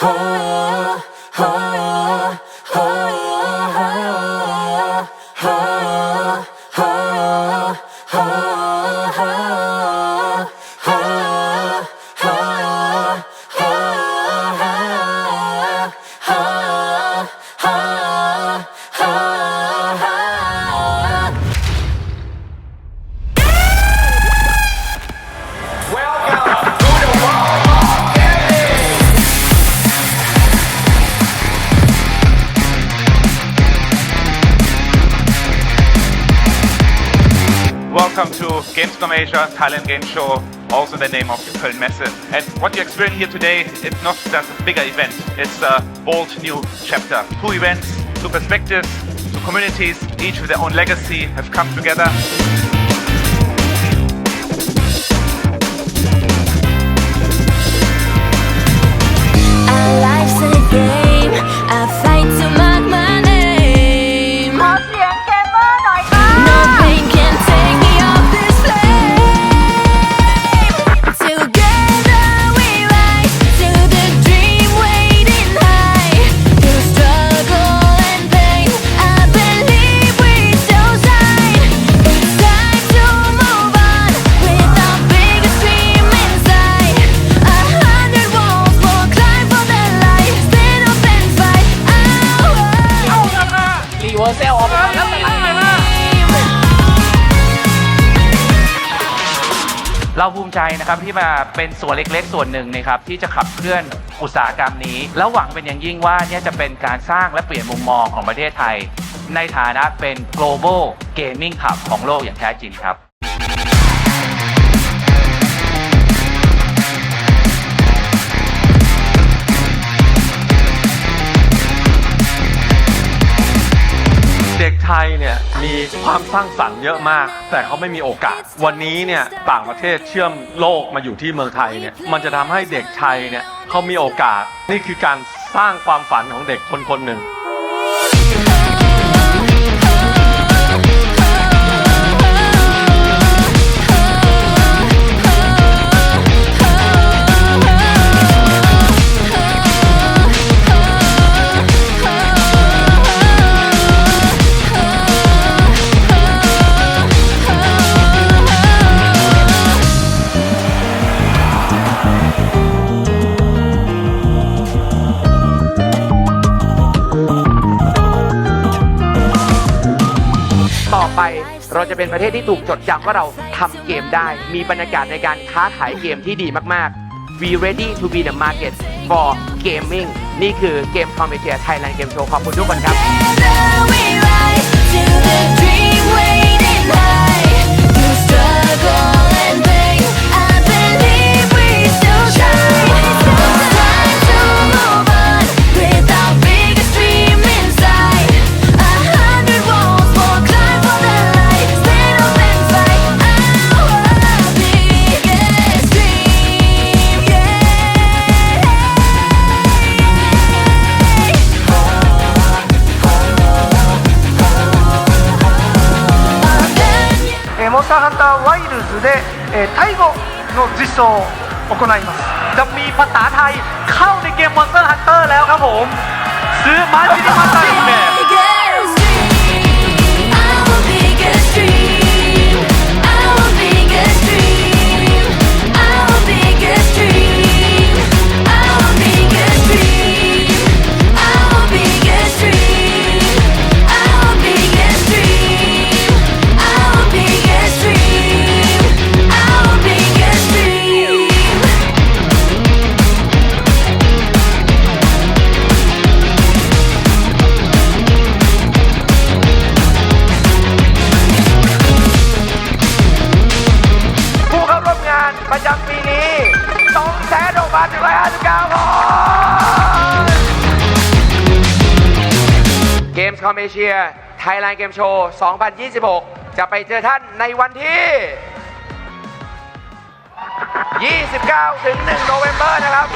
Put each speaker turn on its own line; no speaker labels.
oh, oh. Welcome to Gamescom Asia Thailand Game Show, also the name of the Köln Messe. And what you experience here today, it's not just a bigger event, it's a bold new chapter. Two events, two perspectives, two communities, each with their own legacy, have come together.
อร์เซลออกมาแล้วแต่ละ
เราภูมิใจนะครับที่มาเป็นส่วนเล็กๆ ส่วนหนึ่งนะครับที่จะขับเคลื่อนอุตสาหกรรมนี้ แล้วหวังเป็นอย่างยิ่งว่าเนี่ยจะเป็นการสร้างและเปลี่ยนมุมมองของประเทศไทย ในฐานะเป็น global gaming hub ของโลกอย่างแท้จริงครับ
ไทยเนี่ยมีความสร้างสรรค์เยอะมาก แต่เขาไม่มีโอกาส วันนี้เนี่ยต่างประเทศเชื่อมโลกมาอยู่ที่เมืองไทยเนี่ยมันจะทำให้เด็กไทยเนี่ยเขามีโอกาส นี่คือการสร้างความฝันของเด็กคนคนหนึ่ง
ไป เราจะเป็นประเทศที่ถูกจดจำว่าเราทำเกมได้ มีบรรยากาศในการค้าขายเกมที่ดีมากๆ We ready to be the market for gaming นี่คือเกมคอมเมเชียไทยแลนด์เกมโชว์ขอบคุณทุกคนครับ
スターハンターワイルズで、えー、タイ語の実装を行いますจะมีภาษาไทยเข้าในเกม Monster Hunter แล้วครับผม ซื้อมาจินิมาสเตอร์อีกแบบ
สอ
งแสนหกพันหนึ่งร้อยห้าสิบเก้าคนเกมส์คอมเอเชียไทยแลนด์เกมโชว์ 2026 จะไปเจอท่านในวันที่ 29 ถึง 1 โนเวมเบอร์นะครับ